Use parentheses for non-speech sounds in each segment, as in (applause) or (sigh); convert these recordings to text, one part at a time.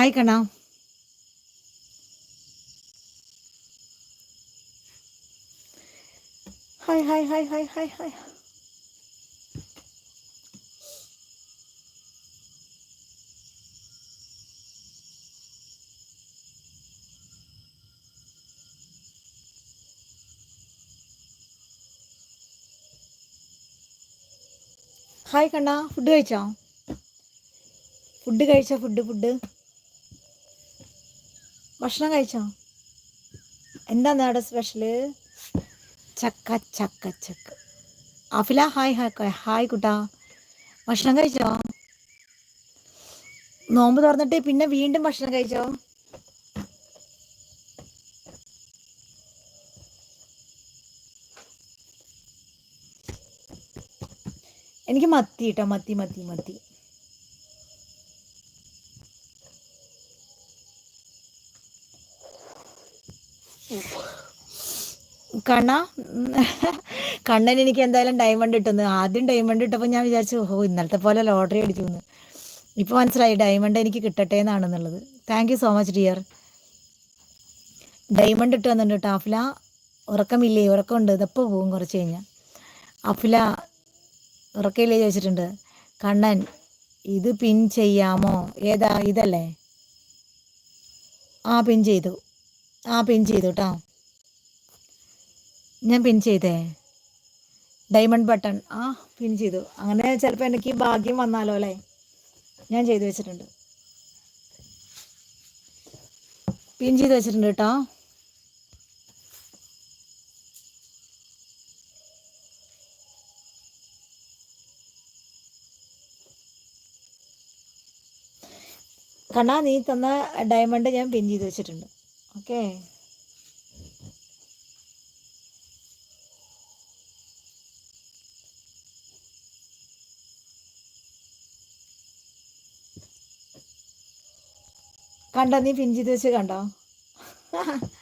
Hi Kanna hi hi hi hi hi hi hi Kanna food കഴിച്ചോ food കഴിച്ചോ food food ഭക്ഷണം കഴിച്ചോ? എന്താ അവിടെ സ്പെഷ്യൽ ചക്ക ചക്ക ചക്ക. അഫില ഹായ് ഹായ് ഹായ് കുട്ടാ. ഭക്ഷണം കഴിച്ചോ? നോമ്പ് തുറന്നിട്ട് പിന്നെ വീണ്ടും ഭക്ഷണം കഴിച്ചോ? എനിക്ക് മത്തി കേട്ടോ മത്തി മത്തി മത്തി. കണ്ണ? കണ്ണൻ എനിക്ക് എന്തായാലും ഡയമണ്ട് കിട്ടുന്നു ആദ്യം ഡയമണ്ട് ഇട്ടപ്പോൾ ഞാൻ വിചാരിച്ചു ഓ ഇന്നലത്തെ പോലെ ലോട്ടറി അടിച്ചു എന്ന് ഇപ്പോൾ മനസ്സിലായി ഡയമണ്ട് എനിക്ക് കിട്ടട്ടെ എന്നാണെന്നുള്ളത് thank you so much dear diamond ഇട്ട് വന്നിട്ടുണ്ട്. അഫില ഉറക്കമില്ലേ? ഉറക്കമുണ്ട്. ഇതപ്പോൾ പോകും കുറച്ച് കഴിഞ്ഞാൽ അഫില ഉറക്കയില്ലേ ചോദിച്ചിട്ടുണ്ട്. കണ്ണൻ ഇത് പിൻ ചെയ്യാമോ? ഏതാ ഇതല്ലേ? ആ പിൻ ചെയ്തു. ആ പിൻ ചെയ്തു കേട്ടോ ഞാൻ പിൻ ചെയ്തേ. ഡയമണ്ട് ബട്ടൺ ആ പിൻ ചെയ്തു. അങ്ങനെ ചിലപ്പോൾ എനിക്ക് ഭാഗ്യം വന്നാലോ അല്ലേ? ഞാൻ ചെയ്തു വെച്ചിട്ടുണ്ട്. പിൻ ചെയ്ത് വെച്ചിട്ടുണ്ട് കേട്ടോ. കണ്ണാ നീ തന്ന ഡയമണ്ട് ഞാൻ പിൻ ചെയ്ത് വെച്ചിട്ടുണ്ട്. ഓക്കേ കണ്ടോ നീ പിഞ്ചിത് വെച്ച് കണ്ടോ? (laughs)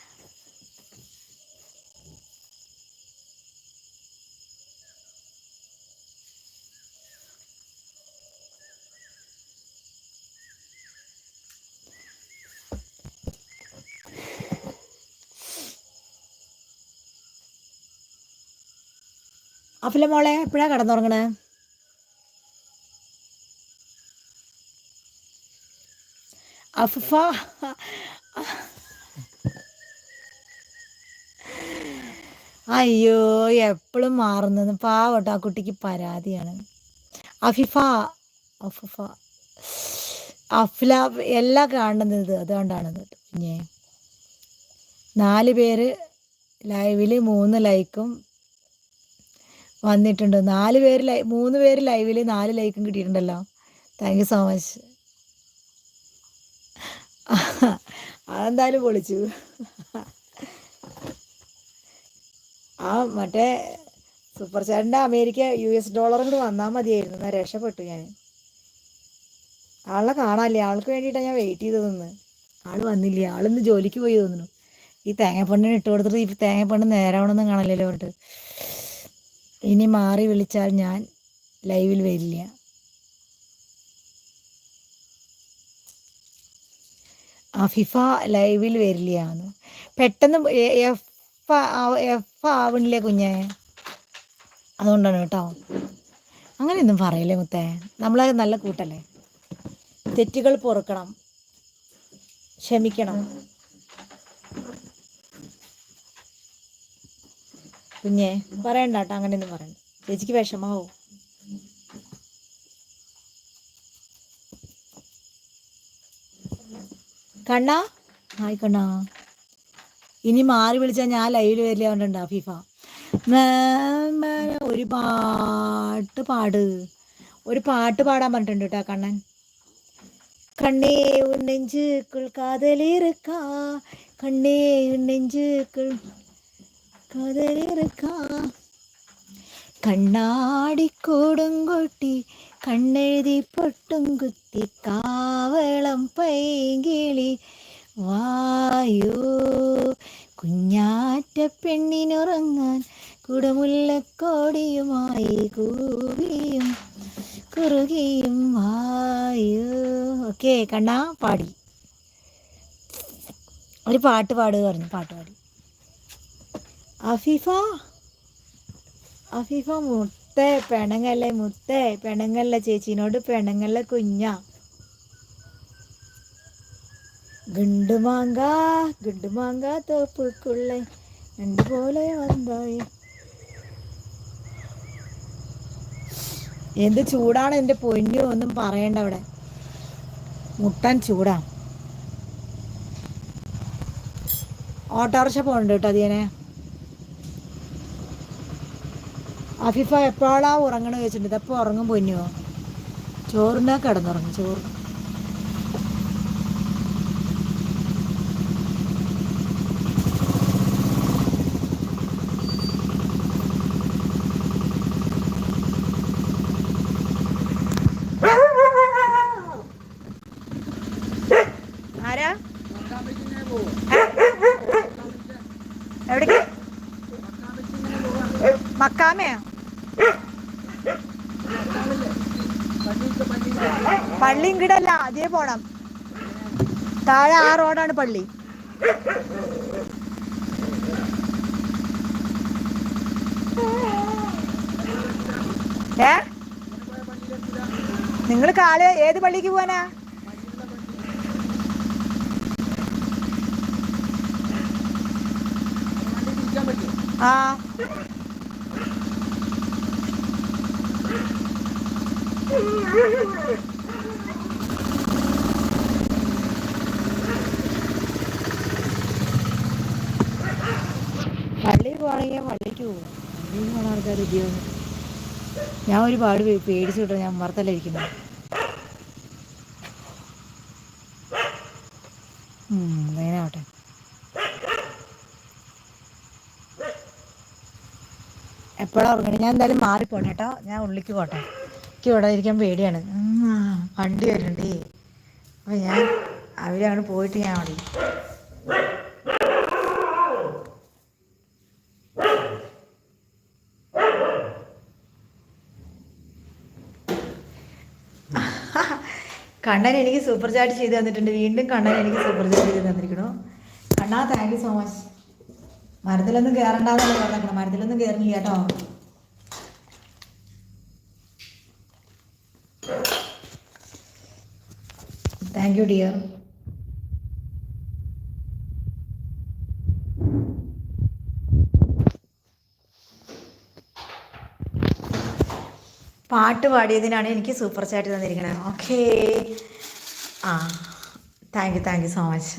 അഫില മോളെ എപ്പോഴാണ് കിടന്നുറങ്ങണേ? അഫ അയ്യോ എപ്പോഴും മാറുന്നത് പാവട്ടോ ആ കുട്ടിക്ക് പരാതിയാണ്. അഫിഫ അഫുഫ. അഫ്ല എല്ലാം കാണുന്നത് അതുകൊണ്ടാണ് കുഞ്ഞേ നാല് പേര് ലൈവിൽ മൂന്ന് ലൈക്കും വന്നിട്ടുണ്ട്. നാല് പേര് ലൈ മൂന്ന് പേര് ലൈവിൽ നാല് ലൈക്കും കിട്ടിയിട്ടുണ്ടല്ലോ. Thank you so much. അതെന്തായാലും പൊളിച്ചു. ആ മറ്റേ സൂപ്പർ ചാറ്റിന്റെ അമേരിക്ക യു എസ് ഡോളറും കൂടി വന്നാൽ മതിയായിരുന്നു. എന്നാൽ രക്ഷപ്പെട്ടു ഞാൻ. ആളെ കാണാനില്ലേ? ആൾക്ക് വേണ്ടിയിട്ടാണ് ഞാൻ വെയിറ്റ് ചെയ്തതെന്ന് ആൾ വന്നില്ല? ആളിന്ന് ജോലിക്ക് പോയി തോന്നുന്നു. ഈ തേങ്ങപ്പണ്ണിന് ഇട്ട് കൊടുത്തിട്ട് ഈ തേങ്ങപ്പണ്ണ് നേരാവണമെന്ന് കാണാനല്ലോ പറഞ്ഞിട്ട്. ഇനി മാറി വിളിച്ചാൽ ഞാൻ ലൈവിൽ വരില്ല. അഫിഫ ലൈവിൽ വരില്ല എന്ന് പെട്ടെന്ന് എഫ് എഫ് ആവണില്ലേ കുഞ്ഞെ? അതുകൊണ്ടാണ് കേട്ടോ. അങ്ങനെയൊന്നും പറയില്ലേ മുത്തേ? നമ്മളെ നല്ല കൂട്ടല്ലേ? തെറ്റുകൾ പൊറുക്കണം. ക്ഷമിക്കണം. കുഞ്ഞെ പറയണ്ട കേട്ടോ അങ്ങനെയൊന്നും പറയണ്ട. ചേച്ചിക്ക് വിഷമാവോ? കണ്ണാ? ഹായ് കണ്ണാ. ഇനി മാറി വിളിച്ചാൽ ഞാൻ ലൈവിൽ വരില്ല പറഞ്ഞിട്ടുണ്ട് ഫിഫ ഒരു പാട്ട് പാട്. ഒരു പാട്ട് പാടാൻ പറഞ്ഞിട്ടുണ്ട് കേട്ടോ കണ്ണൻ. കണ്ണേ നെഞ്ചുക്കുൾ കാതലിറുക്കാ. കണ്ണേ നെഞ്ചുക്കുൾ കാതലിറുക്കാ കണ്ണാടിക്കൂടും കൊട്ടി കണ്ണെഴുതി പൊട്ടും കുത്തി കാവളം പൈകിളി വായോ കുഞ്ഞാറ്റ പെണ്ണിനുറങ്ങാൻ കുടമുല്ലക്കോടിയുമായി കൂവിയും കുറുകിയും വായോ. ഓക്കെ കണ്ണാ പാടി. ഒരു പാട്ട് പാടുക പറഞ്ഞു പാട്ട് പാടി. അഫീഫ അഫീഫ മുത്തേ പെണങ്ങല്ലേ മുത്തേ പെണങ്ങല്ല ചേച്ചീനോട് പെണങ്ങല്ല കുഞ്ഞ? ഗുണ്ടുമാങ്ക ഗുണ്ടുമാങ്ക തോപ്പുക്കുള്ള രണ്ട് പോലെ വന്നായി. എന്ത് ചൂടാണ് എന്റെ പൊന്നു ഒന്നും പറയണ്ട അവിടെ. മുട്ടൻ ചൂടാ. ഓട്ടോറിക്ഷ പോകണ്ട കേട്ടോ അതിനെ അഫിഫ എപ്പോഴാ ഉറങ്ങണ ചോദിച്ചിട്ടുണ്ട്. ഇതപ്പോൾ ഉറങ്ങും പൊന്നുവോ ചോറിനാ കിടന്നുറങ്ങും ചോറ് ആരാ എവിടേക്ക് മക്കാമയോ പള്ളി അതേ പോണം. താഴെ ആ റോഡാണ് പള്ളി. ഏ? നിങ്ങൾ കാൽ ഏത് പള്ളിക്ക് പോവാനാ? ആ. പള്ളി പോകണമെങ്കിൽ പള്ളിക്ക് പോകും ആൾക്കാർ ഉദ്യോഗം ഞാൻ ഒരുപാട് പാട് പേടിച്ചു വിട്ടോ ഞാൻ മറത്തല്ലായിരിക്കുന്നു ഇരിക്കുന്നത് വേനാവട്ടെ എപ്പോഴാണ് ഉറങ്ങണേ? ഞാൻ എന്തായാലും മാറിപ്പോണേ കേട്ടോ. ഞാൻ ഉള്ളിക്ക് പോട്ടെ. എനിക്ക് ഇവിടെ ഇരിക്കാൻ പേടിയാണ്. വണ്ടി വരുന്നുണ്ടേ. അപ്പോൾ ഞാൻ അവരങ്ങനെ പോയിട്ട് ഞാൻ അവിടെ കണ്ണൻ എനിക്ക് സൂപ്പർ ചാറ്റ് ചെയ്ത് തന്നിട്ടുണ്ട്. വീണ്ടും കണ്ണൻ എനിക്ക് സൂപ്പർ ചാറ്റ് ചെയ്ത് തന്നിരിക്കണു Kanna thank you so much മരത്തിലൊന്നും കയറണ്ടെന്നല്ല പറഞ്ഞേക്കണം. മരത്തിലൊന്നും കയറുന്നില്ല കേട്ടോ. താങ്ക് യു ഡിയർ പാട്ട് പാടിയതിനാണ് എനിക്ക് സൂപ്പർ ചാറ്റ് തന്നിരിക്കുന്നത് ഓക്കേ. ആ thank you thank you so much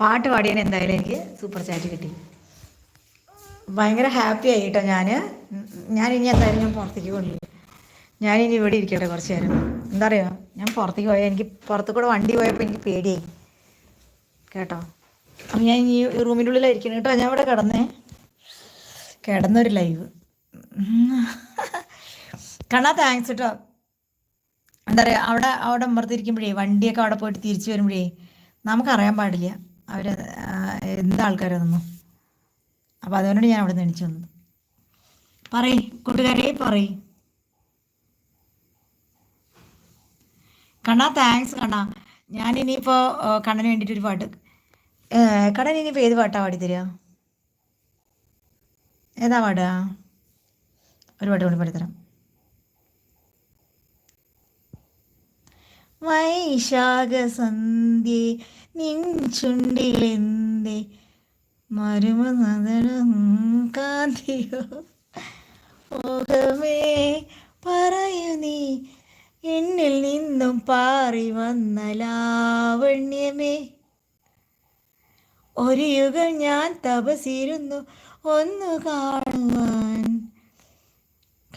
പാട്ട് പാടിയതിന് എന്തായാലും എനിക്ക് സൂപ്പർ ചാറ്റ് കിട്ടി. ഭയങ്കര ഹാപ്പി ആയി കേട്ടോ ഞാൻ ഞാൻ ഇനി എന്തായാലും ഞാൻ പുറത്തേക്ക് കൊണ്ടുപോയി ഞാനിനി ഇവിടെ ഇരിക്കട്ടെ കുറച്ച് നേരം. എന്താ അറിയോ? ഞാൻ പുറത്തേക്ക് പോയാൽ എനിക്ക് പുറത്തു കൂടെ വണ്ടി പോയപ്പോൾ എനിക്ക് പേടിയായി. കേട്ടോ? അപ്പം ഞാൻ ഇനി റൂമിന്റെ ഉള്ളിലായിരിക്കണം കേട്ടോ ഞാൻ ഇവിടെ കിടന്നേ. കിടന്നൊരു ലൈവ് കണ്ണാ താങ്ക്സ് കേട്ടോ എന്താ പറയുക അവിടെ അവിടെ അമ്പർത്തിരിക്കുമ്പോഴേ വണ്ടിയൊക്കെ അവിടെ പോയിട്ട് തിരിച്ചു വരുമ്പോഴേ നമുക്കറിയാൻ പാടില്ല. അവർ എന്ത് ആൾക്കാരാണെന്നോ അപ്പോൾ അതുകൊണ്ടാണ് ഞാൻ അവിടെ നിന്ന് എണിച്ചു വന്നത്. പറയ് കൂട്ടുകാരെ പറയ്. കണ്ണാ താങ്ക്സ് കണ്ണാ. ഞാനിനിയിപ്പോൾ കണ്ണന് വേണ്ടിയിട്ടൊരു പാട്ട്. കണ്ണൻ ഇനിയിപ്പോൾ ഏത് പാട്ടാണ് തരിക ഏതാ പാടുക? ഒരു പാട്ട് കൊണ്ട് പാടിത്തരാം. വൈശാഖസന്ധ്യേ നിൻ ചുണ്ടിലെന്തേ? മരുമനദനം കാന്തിയോ? ഓഹമേ പറയൂ നീ. എന്നിൽ നിന്നും പാറി വന്ന ലാവണ്യമേ. ഒരു യുഗം ഞാൻ തപസിരുന്നു ഒന്നു കാണുവാൻ.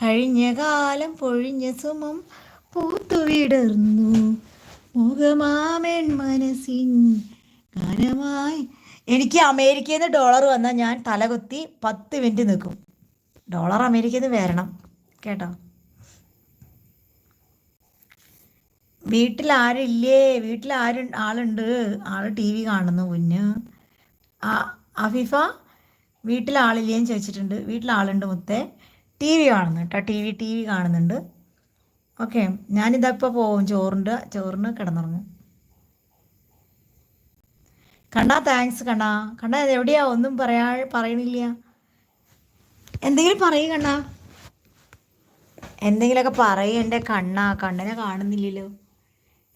കഴിഞ്ഞ കാലം പൊഴിഞ്ഞ സുമം പൂത്തുവിടർന്നു. മുഖമാമൻ മനസ്സിൻ ഗാനമായി എനിക്ക് അമേരിക്കയിൽ നിന്ന് ഡോളർ വന്നാൽ ഞാൻ തലകുത്തി പത്ത് മിനിറ്റ് നിൽക്കും. ഡോളർ അമേരിക്കയിൽ നിന്ന് വരണം കേട്ടോ? വീട്ടിൽ ആരില്ലേ വീട്ടിൽ ആര് ആളുണ്ട്. ആൾ ടി വി കാണുന്നു കുഞ്ഞ്. അഫിഫ വീട്ടിൽ ആളില്ലേന്ന് ചോദിച്ചിട്ടുണ്ട്. വീട്ടിൽ ആളുണ്ട് മുത്തേ. ടി വി കാണുന്നു കേട്ടോ. ടി വി ടി വി കാണുന്നുണ്ട്. ഓക്കെ ഞാനിതാ ഇപ്പോൾ പോവും. ചോറിന്റെ ചോറിന് കിടന്നുറങ്ങും. കണ്ണാ താങ്ക്സ് കണ്ണാ. കണ്ണാ എവിടെയാ? ഒന്നും പറയാ പറയണില്ല. എന്തെങ്കിലും പറയൂ കണ്ണാ. എന്തെങ്കിലുമൊക്കെ പറയും എന്റെ കണ്ണാ. കണ്ണനെ കാണുന്നില്ലല്ലോ.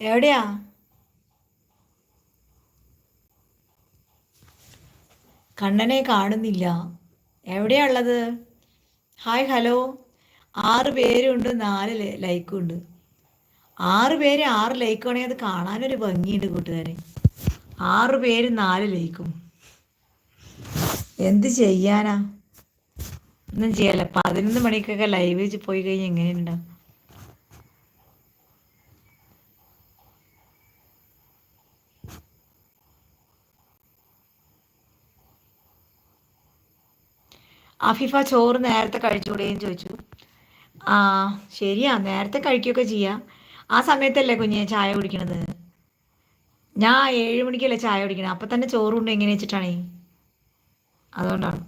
എവിടെയാ? കണ്ണനെ കാണുന്നില്ല. എവിടെയാ ഉള്ളത്? ഹായ് ഹലോ ആറ് പേരുണ്ട് നാല് ലൈക്കും ഉണ്ട് ആറ് പേര് ആറ് ലൈക്ക് ആണെങ്കിൽ അത് കാണാനൊരു ഭംഗിയുണ്ട് കൂട്ടുകാരെ. ആറ് പേര് നാല് ലൈക്കും. എന്ത് ചെയ്യാനാ? ഒന്നും ചെയ്യല്ല. പതിനൊന്ന് മണിക്കൊക്കെ ലൈവ് വെച്ച് പോയി കഴിഞ്ഞാൽ എങ്ങനെയുണ്ടാവും അഫിഫ ചോറ് നേരത്തെ കഴിച്ചുകൂടെയും ചോദിച്ചു. ആ ശരിയാ. നേരത്തെ കഴിക്കുകയൊക്കെ ചെയ്യാം. ആ സമയത്തല്ലേ കുഞ്ഞെ ചായ കുടിക്കണത്? ഞാൻ ഏഴ് മണിക്കല്ലേ ചായ കുടിക്കണത് അപ്പം തന്നെ ചോറുണ്ട് എങ്ങനെ വെച്ചിട്ടാണേ? അതുകൊണ്ടാണ്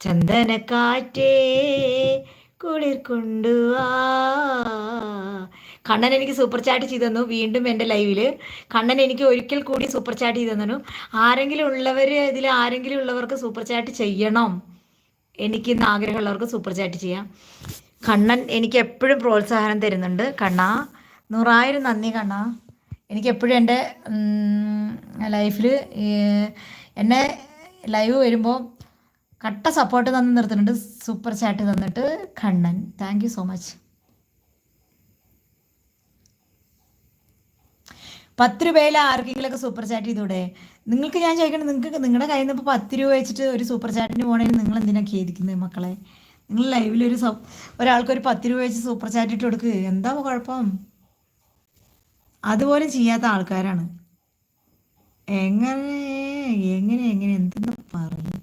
ചന്ദനക്കാറ്റേ കുളിർ കൊണ്ടുവാ കണ്ണൻ എനിക്ക് സൂപ്പർ ചാറ്റ് ചെയ്തു തന്നു വീണ്ടും എന്റെ ലൈവിൽ കണ്ണൻ എനിക്ക് ഒരിക്കൽ കൂടി സൂപ്പർ ചാറ്റ് ചെയ്തു തന്നു ആരെങ്കിലും ഉള്ളവർ ഇതിൽ ആരെങ്കിലും ഉള്ളവർക്ക് സൂപ്പർ ചാറ്റ് ചെയ്യണം. എനിക്ക് ഇന്ന് ആഗ്രഹമുള്ളവർക്ക് സൂപ്പർ ചാറ്റ് ചെയ്യാം. കണ്ണൻ എനിക്ക് എപ്പോഴും പ്രോത്സാഹനം തരുന്നുണ്ട്. കണ്ണാ നൂറായിരം നന്ദി കണ്ണാ. എനിക്ക് എപ്പോഴും എന്റെ ലൈഫിൽ എന്നെ ലൈവ് വരുമ്പോൾ കട്ട സപ്പോർട്ട് തന്ന് നിർത്തുന്നുണ്ട്. സൂപ്പർ ചാറ്റ് തന്നിട്ട് കണ്ണൻ. താങ്ക് സോ മച്ച് പത്ത് രൂപയിൽ ആർക്കെങ്കിലുമൊക്കെ സൂപ്പർ ചാറ്റ് ചെയ്തൂടെ? നിങ്ങൾക്ക് ഞാൻ ചോദിക്കണം നിങ്ങൾക്ക് നിങ്ങളുടെ കയ്യിൽ നിന്ന് ഇപ്പോൾ പത്ത് രൂപ വെച്ചിട്ട് ഒരു സൂപ്പർ ചാറ്റിന് പോകണമെങ്കിൽ നിങ്ങൾ എന്തിനാണ് ഖേദിക്കുന്നത് മക്കളെ? നിങ്ങൾ ലൈവിൽ ഒരു ഒരാൾക്ക് ഒരു പത്ത് രൂപ വെച്ച് സൂപ്പർ ചാറ്റ് ഇട്ട് കൊടുക്കുക എന്താ കുഴപ്പം? അതുപോലെ ചെയ്യാത്ത ആൾക്കാരാണ്. എങ്ങനെ? എങ്ങനെ? എങ്ങനെ? എന്തെന്ന് പറയും?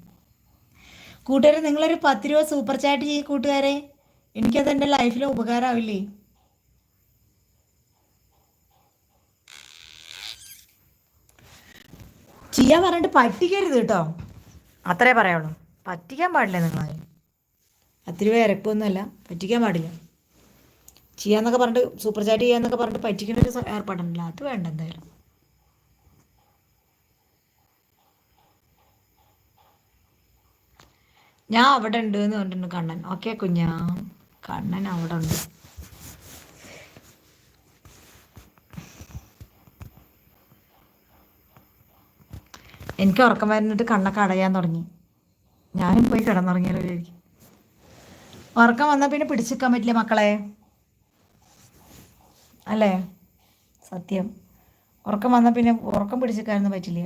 കൂട്ടുകാരെ നിങ്ങളൊരു പത്ത് രൂപ സൂപ്പർ ചാറ്റ് ചെയ്യും കൂട്ടുകാരെ. എനിക്കത് എന്റെ ലൈഫിൽ ഉപകാരമാവില്ലേ ചെയ്യാൻ പറഞ്ഞിട്ട് പറ്റിക്കരുത് കേട്ടോ. അത്രേ പറയുള്ളൂ. പറ്റിക്കാൻ പാടില്ല നിങ്ങൾ അത്തിരി വിരക്കൊന്നുമല്ല പറ്റിക്കാൻ പാടില്ല. ചെയ്യാന്നൊക്കെ പറഞ്ഞിട്ട് സൂപ്പർ ചാറ്റ് ചെയ്യാന്നൊക്കെ പറഞ്ഞിട്ട് പറ്റിക്കുന്ന ഒരു ഏർപ്പാടുണ്ടല്ലോ. അത് വേണ്ട എന്തായാലും. ഞാൻ അവിടെ ഉണ്ട് എന്ന് പറഞ്ഞിട്ടുണ്ട് കണ്ണൻ. ഓക്കെ കുഞ്ഞാ. കണ്ണൻ അവിടെ ഉണ്ട്. എനിക്ക് ഉറക്കം വരുന്നിട്ട് കണ്ണൊക്കെ അടയാൻ തുടങ്ങി. ഞാനും പോയി കിടന്നുറങ്ങിയാലോ ഉറക്കം വന്നാൽ പിന്നെ പിടിച്ചിക്കാൻ പറ്റില്ല മക്കളെ. അല്ലേ? സത്യം. ഉറക്കം വന്നാൽ പിന്നെ ഉറക്കം പിടിച്ചിരിക്കാനൊന്നും പറ്റില്ല.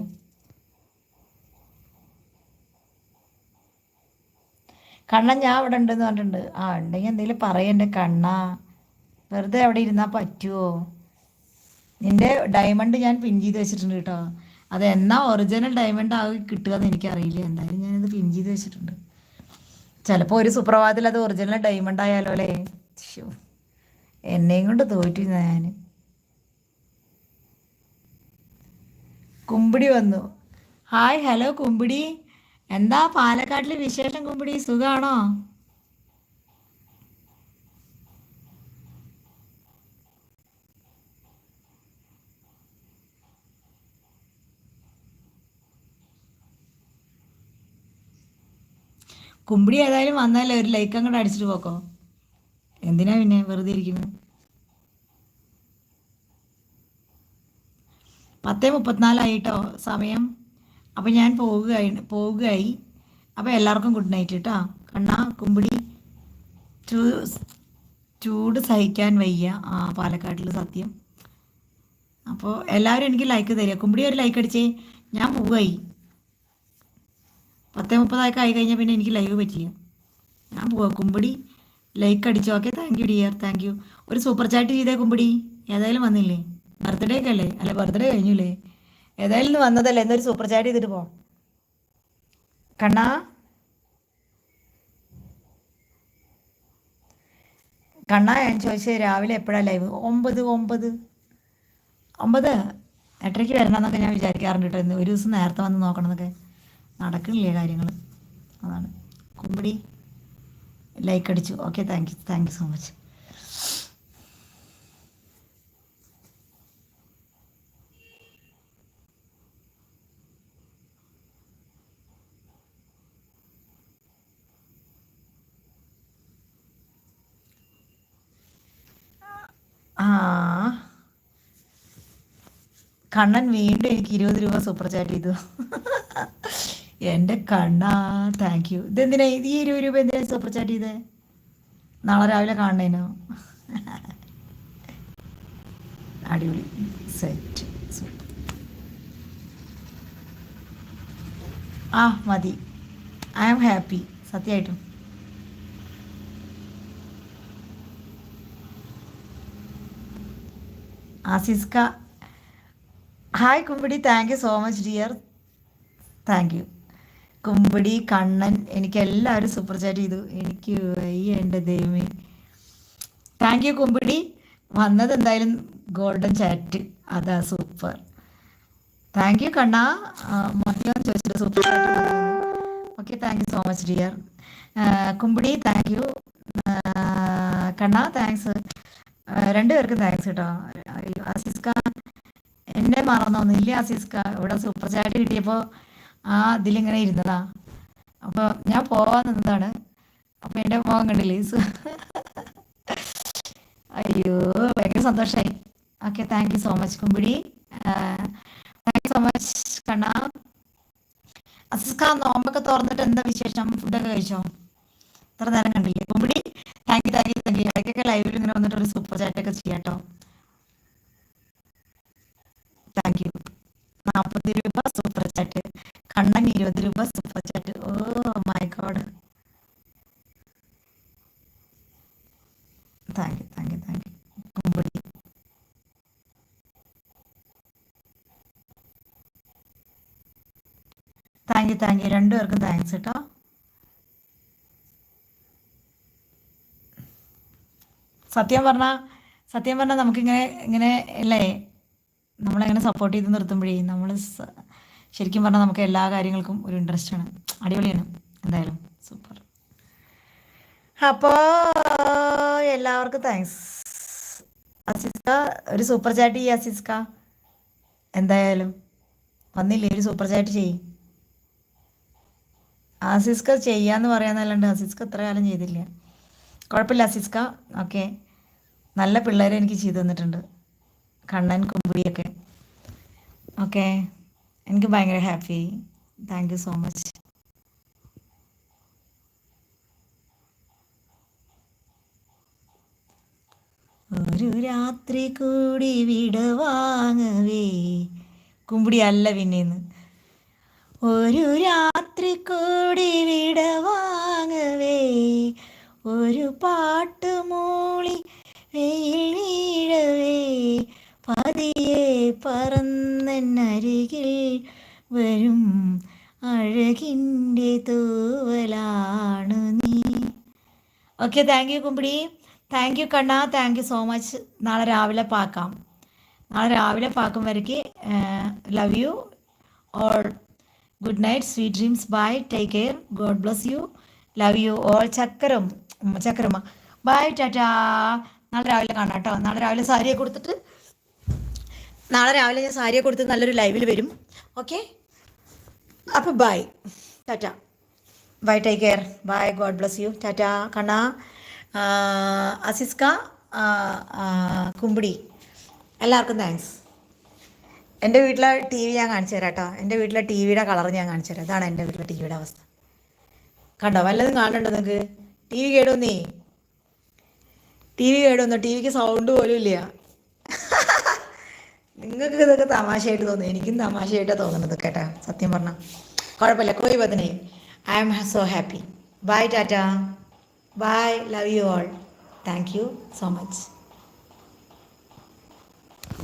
കണ്ണൻ ഞാൻ അവിടെ ഉണ്ടെന്ന് പറഞ്ഞിട്ടുണ്ട്. ആ ഉണ്ടെങ്കിൽ എന്തെങ്കിലും പറയണ്ടേ കണ്ണ? വെറുതെ അവിടെ ഇരുന്നാൽ പറ്റുമോ നിന്റെ ഡയമണ്ട് ഞാൻ പിൻ ചെയ്ത് വെച്ചിട്ടുണ്ട് കേട്ടോ. അത് എന്നാ ഒറിജിനൽ ഡയമണ്ട് ആകെ കിട്ടുക എന്ന് എനിക്കറിയില്ല. എന്തായാലും ഞാനിത് പിൻ ചെയ്ത് വെച്ചിട്ടുണ്ട്. ചിലപ്പോൾ ഒരു സുപ്രഭാതത്തിൽ അത് ഒറിജിനൽ ഡയമണ്ട് ആയാലോ അല്ലേ? എന്നെയും കൊണ്ട് തോറ്റു ഞാൻ കുമ്പിടി വന്നു. Hi hello Kumbidi. എന്താ പാലക്കാട്ടിലെ വിശേഷം കുമ്പിടി? സുഖാണോ? കുമ്പിടി ഏതായാലും വന്നാലേ ഒരു ലൈക്ക് അങ്ങോട്ട് അടിച്ചിട്ട് പോക്കോ? എന്തിനാ പിന്നെ വെറുതെ ഇരിക്കുന്നു? പത്തേ മുപ്പത്തിനാലായിട്ടോ സമയം. അപ്പം ഞാൻ പോവുകയായി പോവുകയായി അപ്പം എല്ലാവർക്കും ഗുഡ് നൈറ്റ് കേട്ടോ കണ്ണ കുമ്പിടി ചൂട് സഹിക്കാൻ വയ്യ. ആ പാലക്കാട്ടിൽ സത്യം. അപ്പോൾ എല്ലാവരും എനിക്ക് ലൈക്ക് തരിക. കുമ്പിടി ഒരു ലൈക്ക് അടിച്ചേ. ഞാൻ പോവുകയായി. പത്തേ മുപ്പതായൊക്കെ ആയി കഴിഞ്ഞാൽ പിന്നെ എനിക്ക് ലൈവ് പറ്റില്ല. ഞാൻ പോവാ. കുമ്പിടി ലൈക്ക് അടിച്ചു? Okay thank you dear thank you ഒരു സൂപ്പർ ചാറ്റ് ചെയ്തേ കുമ്പിടി. ഏതായാലും വന്നില്ലേ? ബർത്ത്ഡേ ഒക്കെ അല്ലേ? അല്ല ബർത്ത്ഡേ കഴിഞ്ഞില്ലേ ഏതായാലും വന്നതല്ലേ? എന്നൊരു സൂപ്പർ ചാറ്റ് ചെയ്തിട്ട് പോ. കണ്ണാ? കണ്ണാ ഞാൻ ചോദിച്ചത് രാവിലെ എപ്പോഴാണ് ലൈവ് ഒമ്പത് ഒമ്പത്. ഒമ്പത്? എട്ടരയ്ക്ക് വരണമെന്നൊക്കെ ഞാൻ വിചാരിക്കാറുണ്ട് കേട്ടോ ഒരു ദിവസം നേരത്തെ വന്ന് നോക്കണം എന്നൊക്കെ. നടക്കണില്ല കാര്യങ്ങൾ അതാണ്. കുമ്പിടി ലൈക്ക് അടിച്ചു. Okay thank you thank you so much ആ. കണ്ണൻ വീണ്ടും എനിക്ക് ഇരുപത് രൂപ സൂപ്പർ ചാറ്റ് ചെയ്തു. എന്റെ കണ്ണാ താങ്ക് യു ഇതെന്തിനാ ഈ ഇരുപത് രൂപ എന്തിനാ സൂപ്പർ ചാറ്റ് ചെയ്തേ? നാളെ രാവിലെ കാണണേനോ? അടിപൊളി. സെറ്റ് ആ മതി. ഐ ആം ഹാപ്പി സത്യമായിട്ടും Asiska. Hi Kumbidi. Thank you so much dear thank you Kumbidi Kannan എനിക്ക് എല്ലാവരും സൂപ്പർ ചാറ്റ് ചെയ്തു. എനിക്ക് എന്റെ ദൈവമേ. Thank you Kumbidi. വന്നത് എന്തായാലും ഗോൾഡൻ ചാറ്റ് അതാ സൂപ്പർ താങ്ക് യു കണ്ണ. മതിയോ ചോദിച്ചിട്ട് super okay thank you so much dear Kumbidi thank you Kanna thanks രണ്ടുപേർക്കും താങ്ക്സ് കേട്ടോ. അസിസ്ക എന്നെ മറന്നൊന്നുമില്ല അസിസ്ക. ഇവിടെ സൂപ്പർ ചാറ്റ് കിട്ടിയപ്പോൾ ആ ഇതിലിങ്ങനെ ഇരുന്നതാ. അപ്പോൾ ഞാൻ പോവാൻ നിന്നതാണ്. അപ്പോൾ എന്റെ മോഹം കണ്ടില്ലേ? അയ്യോ ഭയങ്കര സന്തോഷായി. Okay thank you so much Kumbidi. Thank you so much Kanna. Asiska നോമ്പൊക്കെ തുറന്നിട്ട് എന്താ വിശേഷം? ഫുഡൊക്കെ കഴിച്ചോ? ഇത്ര നേരം കണ്ടില്ലേ? Kumbidi thank you thank you thank you ഇടയ്ക്കൊക്കെ ലൈവിൽ ഇങ്ങനെ വന്നിട്ട് ഒരു സൂപ്പർ ചാറ്റൊക്കെ ചെയ്യാട്ടോ താങ്ക് യു നാൽപ്പത് രൂപ സൂപ്പർ ചാറ്റ് കണ്ണൻ ഇരുപത് രൂപ super chat oh my god thank you thank you thank you Kumbadi. Thank you thank you രണ്ടുപേർക്കും താങ്ക്സ് കേട്ടോ സത്യം പറഞ്ഞാൽ സത്യം പറഞ്ഞാൽ നമുക്കിങ്ങനെ ഇങ്ങനെ അല്ലേ? നമ്മളെങ്ങനെ സപ്പോർട്ട് ചെയ്ത് നിർത്തുമ്പോഴേ നമ്മൾ ശരിക്കും പറഞ്ഞാൽ നമുക്ക് എല്ലാ കാര്യങ്ങൾക്കും ഒരു ഇൻട്രസ്റ്റ് ആണ്. അടിപൊളിയാണ്. എന്തായാലും സൂപ്പർ അപ്പോൾ എല്ലാവർക്കും താങ്ക്സ് അസിസ്ക ഒരു സൂപ്പർ ചാറ്റ് ചെയ്യ അസിസ്ക. എന്തായാലും. വന്നില്ലേ ഒരു സൂപ്പർ ചാറ്റ് ചെയ്യും. ആസിസ്ക ചെയ്യാന്ന് പറയാന്നല്ലാണ്ട് അസിസ്ക ഇത്ര കാലം ചെയ്തില്ല. കുഴപ്പമില്ല അസിസ്ക. ഓക്കെ. നല്ല പിള്ളേരെ എനിക്ക് ചെയ്തു തന്നിട്ടുണ്ട്. കണ്ണൻ കുമ്പിടിയൊക്കെ ഓക്കെ. എനിക്ക് ഭയങ്കര happy thank you so much ഒരു രാത്രി കൂടി വിടവാങ്ങവേ കുമ്പിടി അല്ല പിന്നെന്ന്. ഒരു രാത്രി കൂടി വിടവാങ്ങവേ ഒരു പാട്ട് മൂളി വെയിൽ വീഴവേ പതിയെ പറന്നരികിൽ വരും അഴകിന്റെ തൂവലാണ് നീ. Okay thank you Kumbidi. Thank you Kanna. Thank you so much നാളെ രാവിലെ പാക്കാം. നാളെ രാവിലെ പാക്കും വരയ്ക്ക്. Love you all good night sweet dreams bye take care god bless you love you all ചക്കരം. ചക്കരമ്മ. Bye tata. നാളെ രാവിലെ കാണാം കേട്ടോ. നാളെ രാവിലെ സാരിയെ കൊടുത്തിട്ട് നാളെ രാവിലെ ഞാൻ സാരിയെ കൊടുത്ത് നല്ലൊരു ലൈവിൽ വരും. ഓക്കെ അപ്പോൾ bye tata. Bye take care bye god bless you tata Kanna Asiska Kumbidi. എല്ലാവർക്കും താങ്ക്സ് എന്റെ വീട്ടിലെ ടി വി ഞാൻ കാണിച്ചു തരാം കേട്ടോ എന്റെ വീട്ടിലെ ടി വിയുടെ കളർ ഞാൻ കാണിച്ചു തരാം. ഇതാണ് എന്റെ വീട്ടിലെ ടി വിയുടെ അവസ്ഥ. കണ്ടോ? വല്ലതും കാണണ്ടോ നിങ്ങൾക്ക് ടി വി കേടുവന്നേ? ടി വി കേടുവന്നോ? ടി വിക്ക് സൗണ്ട് പോലും ഇല്ല. (laughs) നിങ്ങൾക്ക് ഇതൊക്കെ തമാശയായിട്ട് തോന്നുന്നു. എനിക്കും തമാശയായിട്ടാണ് തോന്നുന്നത് കേട്ടാ. സത്യം പറഞ്ഞാൽ കുഴപ്പമില്ല. കോയി പതിനേ I'm so happy bye tata bye love you all thank you so much